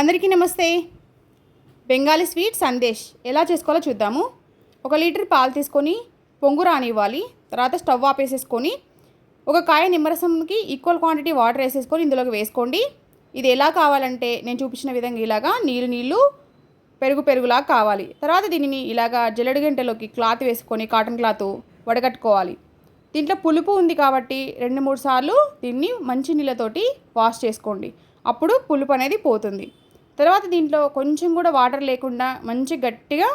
అందరికీ నమస్తే. బెంగాలీ స్వీట్ సందేశ్. ఎలా చేసుకోవాలో చూద్దాము. ఒక లీటర్ పాలు తీసుకొని పొంగు రానివ్వాలి. తర్వాత స్టవ్ ఆపేసేసుకొని ఒక కాయ నిమ్మరసంకి ఈక్వల్ క్వాంటిటీ వాటర్ వేసేసుకొని ఇందులోకి వేసుకోండి. ఇది ఎలా కావాలంటే నేను చూపించిన విధంగా ఇలాగా నీళ్ళు నీళ్ళు పెరుగు పెరుగులా కావాలి. తర్వాత దీనిని ఇలాగా జల్లెడు గంటలోకి క్లాత్ వేసుకొని కాటన్ క్లాత్ వడగట్టుకోవాలి. దీంట్లో పులుపు ఉంది కాబట్టి రెండు మూడు సార్లు దీన్ని మంచి నీళ్ళతోటి వాష్ చేసుకోండి. అప్పుడు పులుపు అనేది పోతుంది. తర్వాత దీంట్లో కొంచెం కూడా వాటర్ లేకుండా మంచి గట్టిగా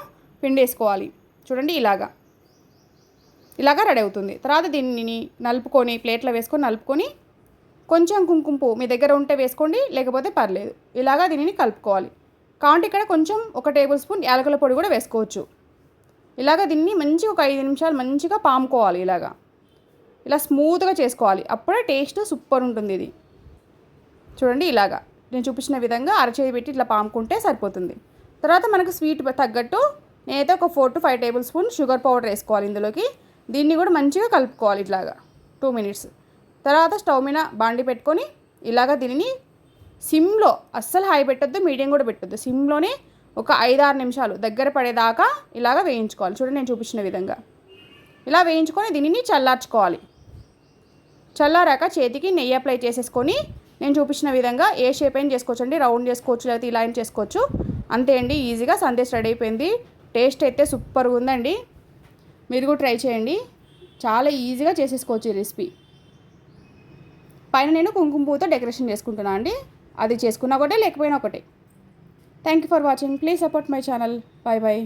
పిండేసుకోవాలి. చూడండి ఇలాగా. ఇలాగా రెడీ అవుతుంది. తర్వాత దీనిని నలుపుకొని ప్లేట్లో వేసుకొని నలుపుకొని కొంచెం కుంకుమ పువ్వు మీ దగ్గర ఉంటే వేసుకోండి లేకపోతే పర్లేదు. ఇలాగా దీనిని కలుపుకోవాలి. కాబట్టి ఇక్కడ కొంచెం ఒక టేబుల్ స్పూన్ యాలకుల పొడి కూడా వేసుకోవచ్చు. ఇలాగ దీన్ని మంచి ఒక ఐదు నిమిషాలు మంచిగా పాముకోవాలి ఇలాగా. ఇలా స్మూత్గా చేసుకోవాలి. అప్పుడే టేస్ట్ సూపర్ ఉంటుంది ఇది. చూడండి ఇలాగా. నేను చూపించిన విధంగా అరచేయి పెట్టి ఇట్లా పాముకుంటే సరిపోతుంది. తర్వాత మనకు స్వీట్ తగ్గట్టు నేనైతే ఒక four to five table spoon sugar powder వేసుకోవాలి ఇందులోకి. దీన్ని కూడా మంచిగా కలుపుకోవాలి ఇట్లాగా టూ మినిట్స్. తర్వాత స్టవ్ మీద బాండి పెట్టుకొని ఇలాగ దీనిని సిమ్లో అస్సలు హై పెట్టొద్దు మీడియం కూడా పెట్టొద్దు. సిమ్లోనే ఒక ఐదు ఆరు నిమిషాలు దగ్గర పడేదాకా ఇలాగ వేయించుకోవాలి. చూడండి నేను చూపించిన విధంగా. ఇలా వేయించుకొని దీనిని చల్లార్చుకోవాలి. చల్లారాక చేతికి నెయ్యి అప్లై చేసేసుకొని నేను చూపించిన విధంగా ఏ షేప్ అయినా చేసుకోవచ్చు అండి రౌండ్ చేసుకోవచ్చు లేకపోతే ఇలా అయినా చేసుకోవచ్చు. అంతే అండి ఈజీగా సందేశ్ రెడీ అయిపోయింది. టేస్ట్ అయితే సూపర్గా ఉందండి. మీరు కూడా ట్రై చేయండి. చాలా ఈజీగా చేసేసుకోవచ్చు ఈ రెసిపీ పైన నేను కుంకుమ పువ్వుతో డెకరేషన్ చేసుకుంటున్నాను అండి. అది చేసుకున్నా ఒకటే లేకపోయినా ఒకటే. Thank you for watching please support my channel bye bye